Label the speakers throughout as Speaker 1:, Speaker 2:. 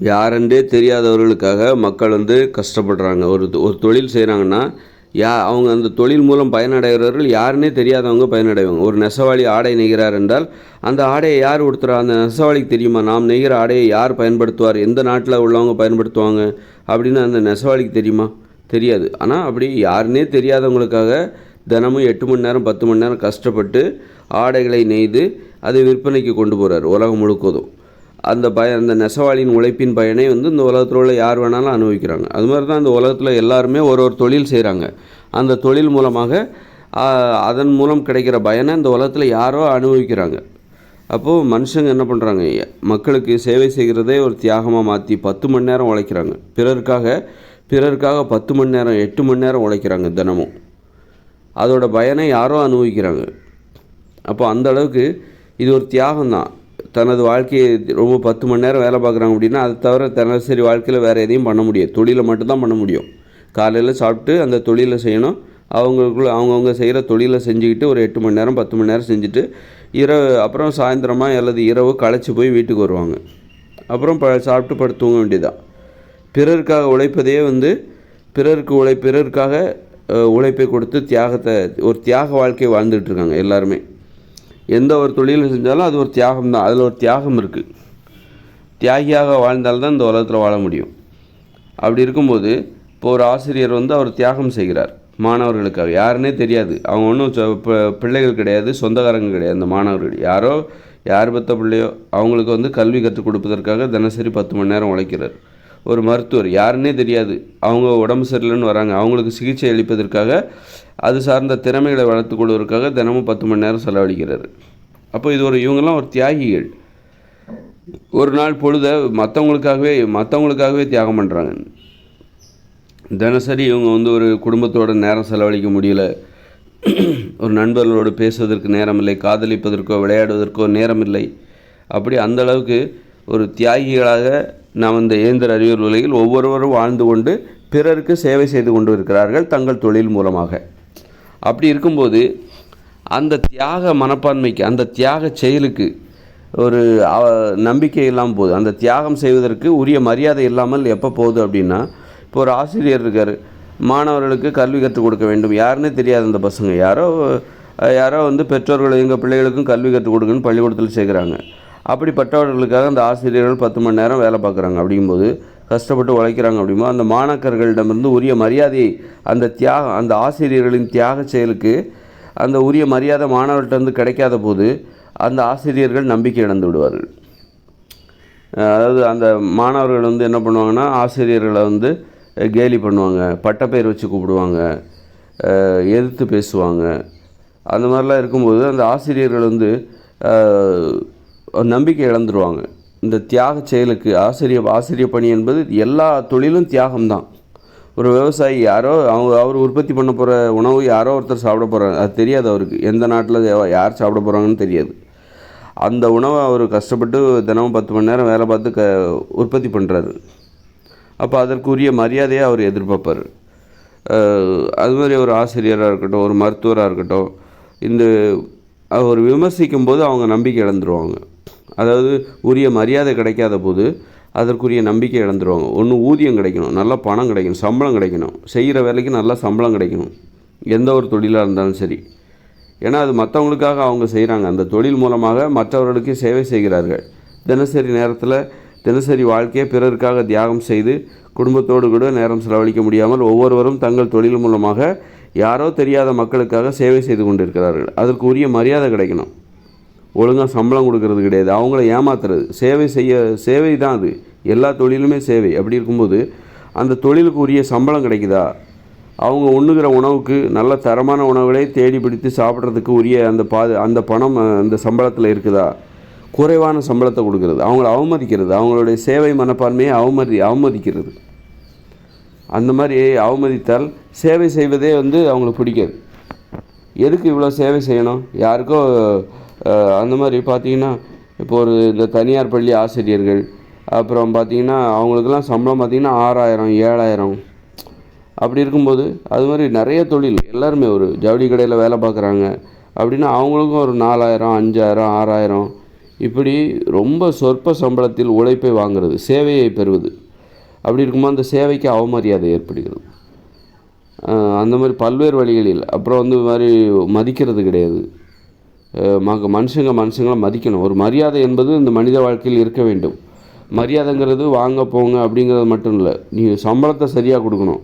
Speaker 1: யாரென்றே தெரியாதவர்களுக்காக மக்கள் வந்து கஷ்டப்படுறாங்க. ஒரு ஒரு தொழில் செய்கிறாங்கன்னா யா அவங்க அந்த தொழில் மூலம் பயனடைகிறவர்கள் யாருன்னே தெரியாதவங்க பயனடைவாங்க. ஒரு நெசவாளி ஆடை நெய்கிறார் என்றால் அந்த ஆடையை யார் உடுத்துறா? அந்த நெசவாளிக்கு தெரியுமா? நாம் நெய்கிற ஆடையை யார் பயன்படுத்துவார்? எந்த நாட்டில் உள்ளவங்க பயன்படுத்துவாங்க? அப்படின்னு அந்த நெசவாளிக்கு தெரியுமா? தெரியாது. ஆனால் அப்படி யாருன்னே தெரியாதவங்களுக்காக தினமும் எட்டு மணி நேரம் பத்து மணி நேரம் கஷ்டப்பட்டு ஆடைகளை நெய்து அதை விற்பனைக்கு கொண்டு போகிறார் உலகம் முழுக்கதும். அந்த பய அந்த நெசவாளியின் உழைப்பின் பயனை வந்து இந்த உலகத்தில் உள்ள யார் வேணாலும் அனுபவிக்கிறாங்க. அது மாதிரி தான் இந்த உலகத்தில் எல்லாருமே ஒரு ஒரு தொழில் செய்கிறாங்க அந்த தொழில் மூலமாக அதன் மூலம் கிடைக்கிற பயனை இந்த உலகத்தில் யாரோ அனுபவிக்கிறாங்க. அப்போது மனுஷங்க என்ன பண்ணுறாங்க மக்களுக்கு சேவை செய்கிறதே ஒரு தியாகமாக மாற்றி பத்து மணி நேரம் உழைக்கிறாங்க. பிறருக்காக பிறருக்காக பத்து மணி நேரம் எட்டு மணி நேரம் உழைக்கிறாங்க தினமும். அதோட பயனை யாரோ அனுபவிக்கிறாங்க. அப்போ அந்த அளவுக்கு இது ஒரு தியாகம் தான் தனது வாழ்க்கையை ரொம்ப பத்து மணி நேரம் வேலை பார்க்குறாங்க அப்படின்னா அதை தவிர தினசரி வாழ்க்கையில் வேறு எதையும் பண்ண முடியாது. தொழிலை மட்டும்தான் பண்ண முடியும். காலையில் சாப்பிட்டு அந்த தொழிலை செய்யணும். அவங்களுக்குள்ள அவங்கவுங்க செய்கிற தொழிலை செஞ்சுக்கிட்டு ஒரு எட்டு மணி நேரம் பத்து மணி நேரம் செஞ்சுட்டு இரவு அப்புறம் சாயந்தரமாக அல்லது இரவு களைச்சி போய் வீட்டுக்கு வருவாங்க. அப்புறம் ப சாப்பிட்டு படுத்து தூங்க வேண்டியதான் பிறருக்காக உழைப்பதே வந்து பிறருக்கு உழை பிறருக்காக உழைப்பை கொடுத்து தியாகத்தை ஒரு தியாக வாழ்க்கையை வாழ்ந்துட்டுருக்காங்க எல்லாருமே. எந்த ஒரு தொழிலை செஞ்சாலும் அது ஒரு தியாகம் தான் அதில் ஒரு தியாகம் இருக்குது தியாகியாக வாழ்ந்தால்தான் இந்த உலகத்தில் வாழ முடியும். அப்படி இருக்கும்போது இப்போ ஒரு ஆசிரியர் வந்து அவர் தியாகம் செய்கிறார் மாணவர்களுக்காக. யாருன்னே தெரியாது. அவங்க ஒன்றும் பிள்ளைகள் கிடையாது சொந்தக்காரங்க கிடையாது அந்த மாணவர்கள். யாரோ யார் பெற்ற பிள்ளையோ அவங்களுக்கு வந்து கல்வி கற்றுக் கொடுப்பதற்காக தினசரி பத்து மணி நேரம் உழைக்கிறார். ஒரு மருத்துவர். யாருன்னே தெரியாது. அவங்க உடம்பு சரியில்லைன்னு வராங்க. அவங்களுக்கு சிகிச்சை அளிப்பதற்காக அது சார்ந்த திறமைகளை வளர்த்துக் கொள்வதற்காக தினமும் பத்து மணி நேரம் செலவழிக்கிறார். அப்போ இது ஒரு இவங்கெல்லாம் ஒரு தியாகிகள். ஒரு நாள் பொழுத மற்றவங்களுக்காகவே மற்றவங்களுக்காகவே தியாகம் பண்ணுறாங்க தினசரி இவங்க வந்து ஒரு குடும்பத்தோட நேரம் செலவழிக்க முடியல. ஒரு நண்பர்களோடு பேசுவதற்கு நேரம் இல்லை காதலிப்பதற்கோ விளையாடுவதற்கோ நேரம் இல்லை அப்படி அந்த அளவுக்கு ஒரு தியாகிகளாக நாம் இந்த இயந்திர அறிவியல் உலகில் ஒவ்வொருவரும் வாழ்ந்து கொண்டு பிறருக்கு சேவை செய்து கொண்டு இருக்கிறார்கள் தங்கள் தொழில் மூலமாக. அப்படி இருக்கும்போது அந்த தியாக மனப்பான்மைக்கு அந்த தியாக செயலுக்கு ஒரு நம்பிக்கை இல்லாமல் போகுது. அந்த தியாகம் செய்வதற்கு உரிய மரியாதை இல்லாமல் எப்போ போகுது அப்படின்னா இப்போ ஒரு ஆசிரியர் இருக்கார். மாணவர்களுக்கு கல்வி கற்றுக் கொடுக்க வேண்டும். யாருன்னே தெரியாது அந்த பசங்க. யாரோ யாரோ வந்து பெற்றோர்கள் எங்கள் பிள்ளைகளுக்கும் கல்வி கற்றுக் கொடுக்குன்னு பள்ளிக்கூடத்தில் சேர்க்குறாங்க. அப்படிப்பட்டவர்களுக்காக அந்த ஆசிரியர்கள் பத்து மணி நேரம் வேலை பார்க்குறாங்க. அப்படிங்கும்போது கஷ்டப்பட்டு உழைக்கிறாங்க அப்படிமோ அந்த மாணாக்கர்களிடமிருந்து உரிய மரியாதையை அந்த தியாகம் அந்த ஆசிரியர்களின் தியாக செயலுக்கு அந்த உரிய மரியாதை மாணவர்கள்ட்ட இருந்து கிடைக்காத போது அந்த ஆசிரியர்கள் நம்பிக்கை இழந்து விடுவார்கள். அதாவது அந்த மாணவர்கள் வந்து என்ன பண்ணுவாங்கன்னா ஆசிரியர்களை வந்து கேலி பண்ணுவாங்க பட்டப்பெயர் வச்சு கூப்பிடுவாங்க எதிர்த்து பேசுவாங்க. அந்த மாதிரிலாம் இருக்கும்போது அந்த ஆசிரியர்கள் வந்து நம்பிக்கை இழந்துருவாங்க. இந்த தியாக செயலுக்கு ஆசிரியர் ஆசிரிய பணி என்பது எல்லா தொழிலும் தியாகம்தான். ஒரு விவசாயி யாரோ அவங்க அவர் உற்பத்தி பண்ண போகிற உணவு யாரோ ஒருத்தர் சாப்பிட போகிறாங்க அது தெரியாது அவருக்கு. எந்த நாட்டில் யார் சாப்பிட போகிறாங்கன்னு தெரியாது. அந்த உணவை அவர் கஷ்டப்பட்டு தினமும் பத்து மணி நேரம் வேலை பார்த்து க உற்பத்தி பண்ணுறாரு அப்போ அதற்குரிய மரியாதையை அவர் எதிர்பார்ப்பார். அது மாதிரி ஒரு ஆசிரியராக இருக்கட்டும் ஒரு மருத்துவராக இருக்கட்டும் இந்த அவர் விமர்சிக்கும் போது அவங்க நம்பிக்கை இழந்துருவாங்க. அதாவது உரிய மரியாதை கிடைக்காத போது அதற்குரிய நம்பிக்கை இழந்துருவாங்க. ஒன்று ஊதியம் கிடைக்கணும் நல்ல பணம் கிடைக்கணும் சம்பளம் கிடைக்கணும். செய்கிற வேலைக்கு நல்ல சம்பளம் கிடைக்கணும். எந்த ஒரு தொழிலாக இருந்தாலும் சரி. ஏன்னா அது மற்றவங்களுக்காக அவங்க செய்கிறாங்க அந்த தொழில் மூலமாக மற்றவர்களுக்கு சேவை செய்கிறார்கள். தினசரி நேரத்தில் தினசரி வாழ்க்கையை பிறருக்காக தியாகம் செய்து குடும்பத்தோடு கூட நேரம் செலவழிக்க முடியாமல் ஒவ்வொருவரும் தங்கள் தொழில் மூலமாக யாரோ தெரியாத மக்களுக்காக சேவை செய்து கொண்டிருக்கிறார்கள். அதற்கு உரிய மரியாதை கிடைக்கணும். ஒழுங்காக சம்பளம் கொடுக்கறது கிடையாது. அவங்கள ஏமாத்துறது. சேவை செய்ய சேவை தான் அது. எல்லா தொழிலுமே சேவை. அப்படி இருக்கும்போது அந்த தொழிலுக்கு உரிய சம்பளம் கிடைக்குதா? அவங்க உண்ணுகிற உணவுக்கு நல்ல தரமான உணவுகளை தேடி பிடித்து சாப்பிட்றதுக்கு உரிய அந்த பா அந்த பணம் அந்த சம்பளத்தில் இருக்குதா? குறைவான சம்பளத்தை கொடுக்கறது. அவங்கள அவமதிக்கிறது. அவங்களுடைய சேவை மனப்பான்மையை அவமதி அவமதிக்கிறது. அந்த மாதிரி அவமதித்தால் சேவை செய்வதே வந்து அவங்களுக்கு பிடிக்காது. எதுக்கு இவ்வளோ சேவை செய்யணும்? யாருக்கோ அந்த மாதிரி பார்த்தீங்கன்னா இப்போ ஒரு இந்த தனியார் பள்ளி ஆசிரியர்கள் அப்புறம் பார்த்தீங்கன்னா அவங்களுக்கெல்லாம் சம்பளம் பார்த்தீங்கன்னா ஆறாயிரம் ஏழாயிரம். அப்படி இருக்கும்போது அது மாதிரி நிறைய தொழில் எல்லாருமே ஒரு ஜவுளி கடையில் வேலை பார்க்குறாங்க அப்படின்னா அவங்களுக்கும் ஒரு நாலாயிரம் அஞ்சாயிரம் ஆறாயிரம். இப்படி ரொம்ப சொற்ப சம்பளத்தில் உழைப்பை வாங்குறது சேவையை பெறுவது. அப்படி இருக்கும்போது அந்த சேவைக்கு அவமரியாதை ஏற்படுகிறது. அந்த மாதிரி பல்வேறு வழிகளில் அப்புறம் வந்து இது மாதிரி மதிக்கிறது கிடையாது. மனுஷங்க மனுஷங்களை மதிக்கணும். ஒரு மரியாதை என்பது இந்த மனித வாழ்க்கையில் இருக்க வேண்டும். மரியாதைங்கிறது வாங்க போங்க அப்படிங்கிறது மட்டும் இல்லை. நீ சம்பளத்தை சரியாக கொடுக்கணும்.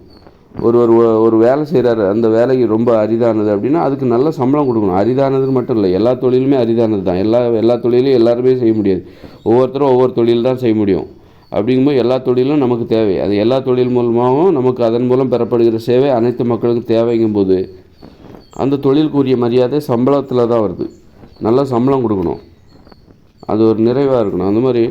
Speaker 1: ஒரு ஒரு ஒரு வேலை செய்கிறாரு அந்த வேலைக்கு ரொம்ப அரிதானது அப்படின்னா அதுக்கு நல்ல சம்பளம் கொடுக்கணும். அரிதானதுன்னு மட்டும் இல்லை எல்லா தொழிலுமே அரிதானது தான். எல்லா எல்லா தொழிலையும் எல்லாருமே செய்ய முடியாது. ஒவ்வொருத்தரும் ஒவ்வொரு தொழில் தான் செய்ய முடியும். அப்படிங்கும்போது எல்லா தொழிலும் நமக்கு தேவை. அது எல்லா தொழில் மூலமாகவும் நமக்கு அதன் மூலம் பெறப்படுகிற சேவை அனைத்து மக்களுக்கும் தேவைங்கும்போது அந்த தொழிலுக்குரிய மரியாதை சம்பளத்தில் தான் வருது. நல்ல சம்பளம் கொடுக்கணும். அது ஒரு நிறைவாக இருக்கணும். அந்த மாதிரி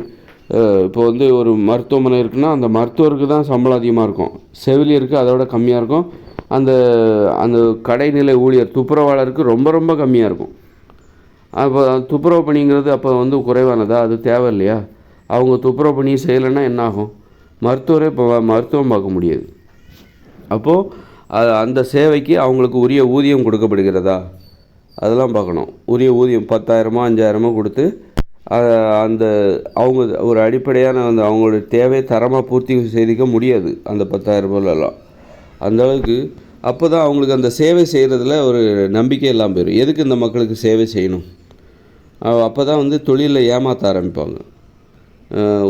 Speaker 1: இப்போ வந்து ஒரு மருத்துவமனை இருக்குன்னா அந்த மருத்துவருக்கு தான் சம்பளம் அதிகமாக இருக்கும். செவிலியருக்கு அதை விட கம்மியாக இருக்கும். அந்த அந்த கடைநிலை ஊழியர் துப்புரவாளருக்கு ரொம்ப ரொம்ப கம்மியாக இருக்கும். அப்போ துப்புரவு பணிங்கிறது அப்போ வந்து குறைவானதா? அது தேவை இல்லையா அவங்க துப்புரவு பணி செய்யலைன்னா என்ன ஆகும்? மருத்துவரே இப்போ மருத்துவம் பார்க்க முடியாது. அப்போது அந்த சேவைக்கு அவங்களுக்கு உரிய ஊதியம் கொடுக்கப்படுகிறதா? அதெல்லாம் பார்க்கணும். உரிய ஊதியம் பத்தாயிரமோ அஞ்சாயிரமோ கொடுத்து அந்த அவங்க ஒரு அடிப்படையான அந்த அவங்களோட தேவை தரமாக பூர்த்தி செய்திக்க முடியாது அந்த பத்தாயிரம் ரூபாயிலலாம் அந்த அளவுக்கு அப்போ தான் அவங்களுக்கு அந்த சேவை செய்கிறதுல ஒரு நம்பிக்கை இல்லாமல் போயிடும் எதுக்கு இந்த மக்களுக்கு சேவை செய்யணும்? அப்போ தான் வந்து தொழிலில் ஏமாற்ற ஆரம்பிப்பாங்க.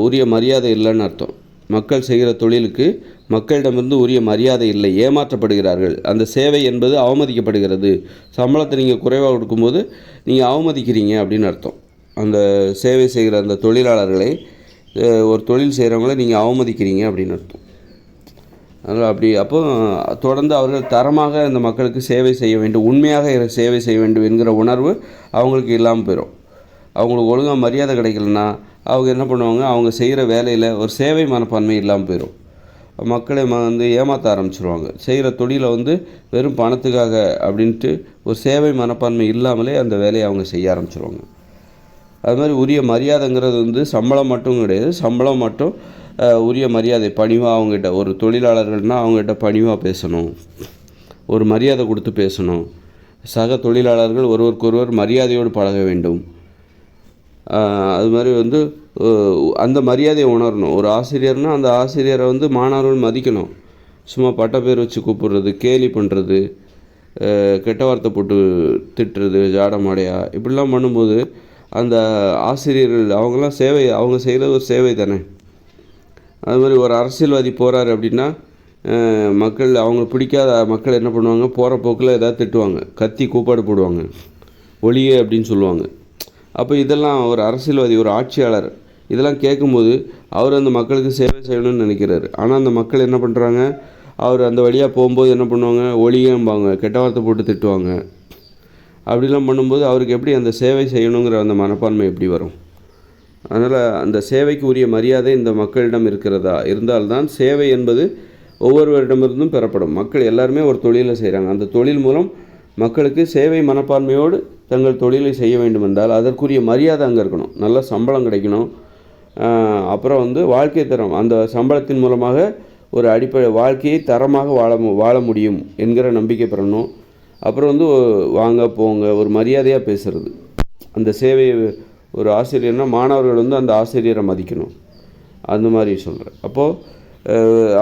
Speaker 1: உரிய மரியாதை இல்லைன்னு அர்த்தம். மக்கள் செய்கிற தொழிலுக்கு மக்களிடமிருந்து உரிய மரியாதை இல்லை ஏமாற்றப்படுகிறார்கள். அந்த சேவை என்பது அவமதிக்கப்படுகிறது. சம்பளத்தை நீங்கள் குறைவாக கொடுக்கும்போது நீங்கள் அவமதிக்கிறீங்க அப்படின்னு அர்த்தம். அந்த சேவை செய்கிற அந்த தொழிலாளர்களை ஒரு தொழில் செய்கிறவங்கள நீங்கள் அவமதிக்கிறீங்க அப்படின்னு அர்த்தம். அதனால் அப்படி அப்போ தொடர்ந்து அவர்கள் தரமாக அந்த மக்களுக்கு சேவை செய்ய வேண்டும் உண்மையாக சேவை செய்ய வேண்டும் என்கிற உணர்வு அவங்களுக்கு இல்லாமல் போயிடும் அவங்களுக்கு ஒழுங்காக மரியாதை கிடைக்கலன்னா அவங்க என்ன பண்ணுவாங்க அவங்க செய்கிற வேலையில் ஒரு சேவை மனப்பான்மை இல்லாமல் போயிடும். மக்களை வந்து ஏமாற்ற ஆரம்பிச்சிருவாங்க. செய்கிற தொழிலை வந்து வெறும் பணத்துக்காக அப்படின்ட்டு ஒரு சேவை மனப்பான்மை இல்லாமலே அந்த வேலையை அவங்க செய்ய ஆரம்பிச்சிருவாங்க. அது மாதிரி உரிய மரியாதைங்கிறது வந்து சம்பளம் மட்டும் கிடையாது. சம்பளம் மட்டும் உரிய மரியாதை பணிவாக அவங்ககிட்ட ஒரு தொழிலாளர்கள்னால் அவங்ககிட்ட பணிவாக பேசணும். ஒரு மரியாதை கொடுத்து பேசணும். சக தொழிலாளர்கள் ஒருவருக்கொருவர் மரியாதையோடு பழக வேண்டும். அது மாதிரி வந்து அந்த மரியாதையை உணரணும். ஒரு ஆசிரியர்னால் அந்த ஆசிரியரை வந்து மாணவர்கள் மதிக்கணும். சும்மா பட்ட பேர் வச்சு கூப்பிடுறது கேலி பண்ணுறது கெட்ட வார்த்தை போட்டு திட்டுறது ஜாடமாடையா இப்படிலாம் பண்ணும்போது அந்த ஆசிரியர்கள் அவங்களாம் சேவை அவங்க செய்கிறது ஒரு சேவை தானே. அது மாதிரி ஒரு அரசியல்வாதி போகிறாரு அப்படின்னா மக்கள் அவங்க பிடிக்காத மக்கள் என்ன பண்ணுவாங்க? போகிற போக்கில் ஏதாவது திட்டுவாங்க. கத்தி கூப்பாடு போடுவாங்க. ஒளியே அப்படின்னு சொல்லுவாங்க. அப்போ இதெல்லாம் ஒரு அரசியல்வாதி ஒரு ஆட்சியாளர் இதெல்லாம் கேட்கும்போது அவர் அந்த மக்களுக்கு சேவை செய்யணும்னு நினைக்கிறாரு. ஆனால் அந்த மக்கள் என்ன பண்ணுறாங்க அவர் அந்த வழியாக போகும்போது என்ன பண்ணுவாங்க? ஒளியம்பாங்க கெட்ட வார்த்தை போட்டு திட்டுவாங்க. அப்படிலாம் பண்ணும்போது அவருக்கு எப்படி அந்த சேவை செய்யணுங்கிற அந்த மனப்பான்மை எப்படி வரும்? அதனால் அந்த சேவைக்கு உரிய மரியாதை இந்த மக்களிடம் இருக்கிறதா? இருந்தால்தான் சேவை என்பது ஒவ்வொருவரிடமிருந்தும் பெறப்படும். மக்கள் எல்லாருமே ஒரு தொழிலை செய்கிறாங்க அந்த தொழில் மூலம் மக்களுக்கு சேவை மனப்பான்மையோடு தங்கள் தொழிலை செய்ய வேண்டும் என்றால் அதற்குரிய மரியாதை அங்கே இருக்கணும். நல்ல சம்பளம் கிடைக்கணும். அப்புறம் வந்து வாழ்க்கை தரம். அந்த சம்பளத்தின் மூலமாக ஒரு அடிப்படை வாழ்க்கையை தரமாக வாழ வாழ முடியும் என்கிற நம்பிக்கை பெறணும். அப்புறம் வந்து வாங்க போங்க ஒரு மரியாதையாக பேசுகிறது அந்த சேவையை ஒரு ஆசிரியர்னால் மாணவர்கள் வந்து அந்த ஆசிரியரை மதிக்கணும். அந்த மாதிரி சொல்கிறேன் அப்போது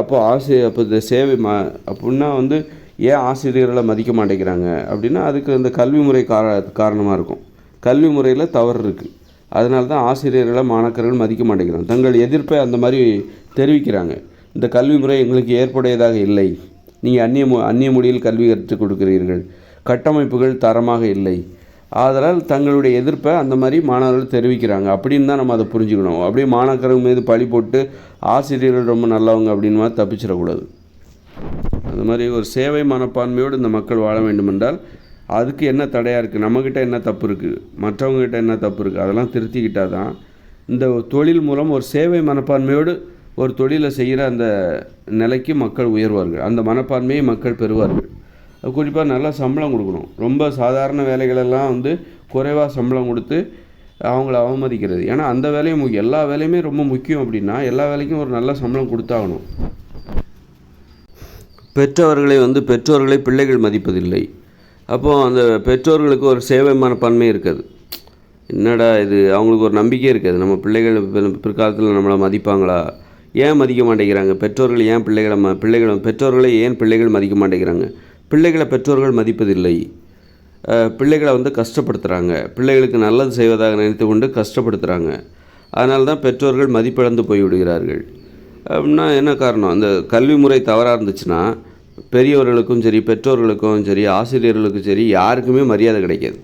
Speaker 1: அப்போது ஆசிரியர் அப்போ இந்த சேவை மா அப்படின்னா வந்து ஏன் ஆசிரியர்களை மதிக்க மாட்டேங்கிறாங்க? அப்படின்னா அதுக்கு அந்த கல்வி முறை கார காரணமாக இருக்கும். கல்வி முறையில் தவறு இருக்குது அதனால தான் ஆசிரியர்களை மாணாக்கர்கள் மதிக்க மாட்டேங்கிறாங்க. தங்கள் எதிர்ப்பை அந்த மாதிரி தெரிவிக்கிறாங்க. இந்த கல்வி முறை எங்களுக்கு ஏற்புடையதாக இல்லை. நீங்கள் அந்நிய மொ அந்நிய மொழியில் கல்வி கற்றுக் கொடுக்கிறீர்கள். கட்டமைப்புகள் தரமாக இல்லை. ஆதலால் தங்களுடைய எதிர்ப்பை அந்த மாதிரி மாணவர்கள் தெரிவிக்கிறாங்க. அப்படின்னு தான் நம்ம அதை புரிஞ்சுக்கணும். அப்படியே மாணாக்கர்கள் மீது பழி போட்டு ஆசிரியர்கள் ரொம்ப நல்லவங்க அப்படின்னு மாதிரி தப்பிச்சிடக்கூடாது. அந்த மாதிரி ஒரு சேவை மனப்பான்மையோடு இந்த மக்கள் வாழ வேண்டுமென்றால் அதுக்கு என்ன தடையாக இருக்குது நம்மக்கிட்ட என்ன தப்பு இருக்குது மற்றவங்ககிட்ட என்ன தப்பு இருக்குது அதெல்லாம் திருத்திக்கிட்டால் தான் இந்த தொழில் மூலம் ஒரு சேவை மனப்பான்மையோடு ஒரு தொழிலை செய்கிற அந்த நிலைக்கு மக்கள் உயர்வார்கள். அந்த மனப்பான்மையை மக்கள் பெறுவார்கள். குறிப்பாக நல்லா சம்பளம் கொடுக்கணும். ரொம்ப சாதாரண வேலைகளெல்லாம் வந்து குறைவாக சம்பளம் கொடுத்து அவங்கள அவமதிக்கிறது. ஏன்னா அந்த வேலையும் எல்லா வேலையுமே ரொம்ப முக்கியம் அப்படின்னா எல்லா வேலைக்கும் ஒரு நல்ல சம்பளம் கொடுத்தாகணும். பெற்றவர்களை வந்து பெற்றோர்களை பிள்ளைகள் மதிப்பதில்லை. அப்போது அந்த பெற்றோர்களுக்கு ஒரு சேவை மனப்பான்மை இருக்காது. என்னடா இது? அவங்களுக்கு ஒரு நம்பிக்கை இருக்காது. நம்ம பிள்ளைகள் பிற- பிற்காலத்தில் நம்மளை மதிப்பாங்களா? ஏன் மதிக்க மாட்டேங்கிறாங்க? பெற்றோர்கள் ஏன் பிள்ளைகளை ம பிள்ளைகளை பெற்றோர்களை ஏன் பிள்ளைகள் மதிக்க மாட்டேங்கிறாங்க? பிள்ளைகளை பெற்றோர்கள் மதிப்பதில்லை. பிள்ளைகளை வந்து கஷ்டப்படுத்துகிறாங்க பிள்ளைகளுக்கு நல்லது செய்வதாக நினைத்து கொண்டு கஷ்டப்படுத்துகிறாங்க அதனால தான் பெற்றோர்கள் மதிப்பிழந்து போய்விடுகிறார்கள். அப்படின்னா என்ன காரணம்? அந்த கல்வி முறை தவறாக இருந்துச்சுன்னா பெரியவர்களுக்கும் சரி பெற்றோர்களுக்கும் சரி ஆசிரியர்களுக்கும் சரி யாருக்குமே மரியாதை கிடைக்காது.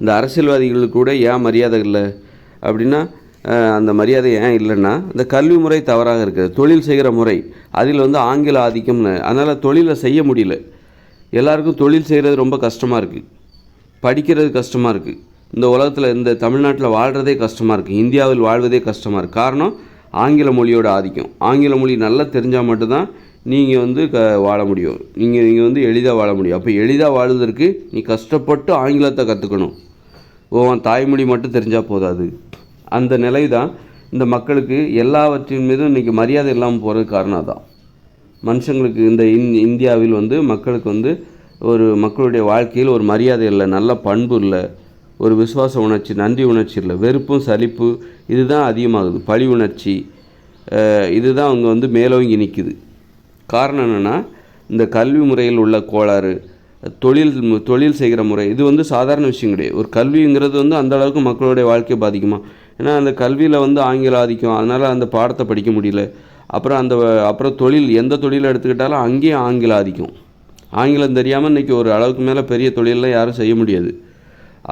Speaker 1: இந்த அரசியல்வாதிகளுக்கு கூட ஏன் மரியாதை இல்லை? அப்படின்னா அந்த மரியாதை ஏன் இல்லைன்னா இந்த கல்வி முறை தவறாக இருக்குது. தொழில் செய்கிற முறை அதில் வந்து ஆங்கில ஆதிக்கம்னு அதனால் தொழிலை செய்ய முடியல. எல்லாருக்கும் தொழில் செய்கிறது ரொம்ப கஷ்டமாக இருக்குது படிக்கிறது கஷ்டமாக இருக்குது இந்த உலகத்தில் இந்த தமிழ்நாட்டில் வாழ்கிறதே கஷ்டமாக இருக்குது இந்தியாவில் வாழ்வதே கஷ்டமாக இருக்குது காரணம் ஆங்கில மொழியோட ஆதிக்கம். ஆங்கில மொழி நல்லா தெரிஞ்சால் மட்டும்தான் நீங்கள் வந்து க வாழ முடியும். நீங்கள் நீங்கள் வந்து எளிதாக வாழ முடியும். அப்போ எளிதாக வாழுவதற்கு நீ கஷ்டப்பட்டு ஆங்கிலத்தை கற்றுக்கணும் உன் தாய்மொழி மட்டும் தெரிஞ்சால் போதாது. அந்த நிலை தான் இந்த மக்களுக்கு எல்லாவற்றின் மீதும் இன்றைக்கி மரியாதை இல்லாமல் போகிறது காரணம் அதான் மனுஷங்களுக்கு இந்த இந் இந்தியாவில் வந்து மக்களுக்கு வந்து ஒரு மக்களுடைய வாழ்க்கையில் ஒரு மரியாதை இல்லை நல்ல பண்பு இல்லை. ஒரு விசுவாச உணர்ச்சி நன்றி உணர்ச்சி இல்லை. வெறுப்பும் சலிப்பு இதுதான் அதிகமாகுது. பழி உணர்ச்சி இதுதான் அவங்க வந்து மேலோங்கி நிற்குது காரணம் என்னென்னா இந்த கல்வி முறையில் உள்ள கோளாறு தொழில் தொழில் செய்கிற முறை இது வந்து சாதாரண விஷயம் கிடையாது. ஒரு கல்விங்கிறது வந்து அந்த அளவுக்கு மக்களுடைய வாழ்க்கையை பாதிக்குமா? ஏன்னா அந்த கல்வியில் வந்து ஆங்கில ஆதிக்கம் அதனால் அந்த பாடத்தை படிக்க முடியல. அப்புறம் அந்த அப்புறம் தொழில் எந்த தொழிலை எடுத்துக்கிட்டாலும் அங்கேயும் ஆங்கில ஆதிக்கம். ஆங்கிலம் தெரியாமல் இன்றைக்கி ஒரு அளவுக்கு மேலே பெரிய தொழிலெலாம் யாரும் செய்ய முடியாது.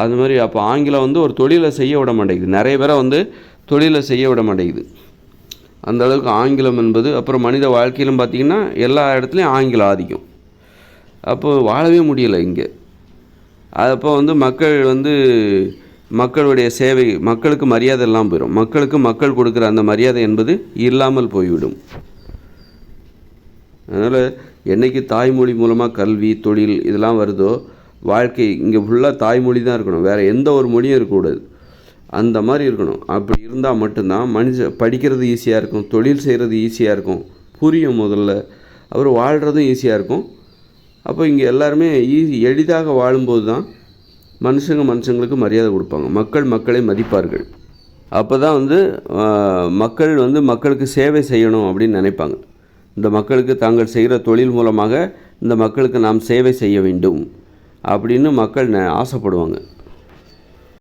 Speaker 1: அது மாதிரி அப்போ ஆங்கிலம் வந்து ஒரு தொழிலை செய்ய விட மாட்டேங்குது. நிறைய பேரை வந்து தொழிலை செய்ய விட மாட்டேங்குது. அந்த அளவுக்கு ஆங்கிலம் என்பது அப்புறம் மனித வாழ்க்கையிலும் பார்த்திங்கன்னா எல்லா இடத்துலையும் ஆங்கிலம் ஆதிக்கம். அப்போ வாழவே முடியலை இங்கே. அப்போ வந்து மக்கள் வந்து மக்களுடைய சேவை மக்களுக்கு மரியாதை இல்லாமல் போயிடும் மக்களுக்கு மக்கள் கொடுக்குற அந்த மரியாதை என்பது இல்லாமல் போய்விடும். அதனால் என்றைக்கு தாய்மொழி மூலமாக கல்வி தொழில் இதெல்லாம் வருதோ வாழ்க்கை இங்கே ஃபுல்லாக தாய்மொழி தான் இருக்கணும். வேறு எந்த ஒரு மொழியும் இருக்கக்கூடாது. அந்த மாதிரி இருக்கணும். அப்படி இருந்தால் மட்டும்தான் மனுஷ படிக்கிறது ஈஸியாக இருக்கும். தொழில் செய்கிறது ஈஸியாக இருக்கும். புரியும் முதல்ல. அப்புறம் வாழ்கிறதும் ஈஸியாக இருக்கும். அப்போ இங்கே எல்லாருமே ஈஸி எளிதாக வாழும்போது தான் மனுஷங்க மனுஷங்களுக்கு மரியாதை கொடுப்பாங்க. மக்கள் மக்களை மதிப்பார்கள். அப்போ தான் வந்து மக்கள் வந்து மக்களுக்கு சேவை செய்யணும் அப்படின்னு நினைப்பாங்க. இந்த மக்களுக்கு தாங்கள் செய்கிற தொழில் மூலமாக இந்த மக்களுக்கு நாம் சேவை செய்ய வேண்டும். அப்படின்னு மக்கள் நெ ஆசைப்படுவாங்க.